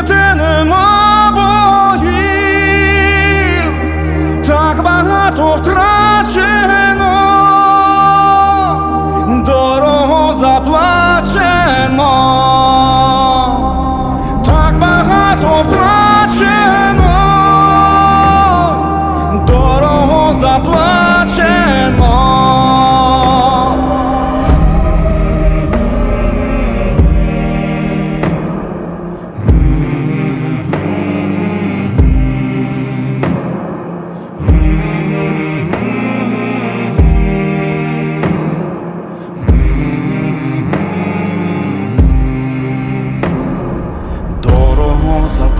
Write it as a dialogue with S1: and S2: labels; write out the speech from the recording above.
S1: місце, нема так багато втрачено, дорого заплачено, так багато втрачено, дорого заплачено.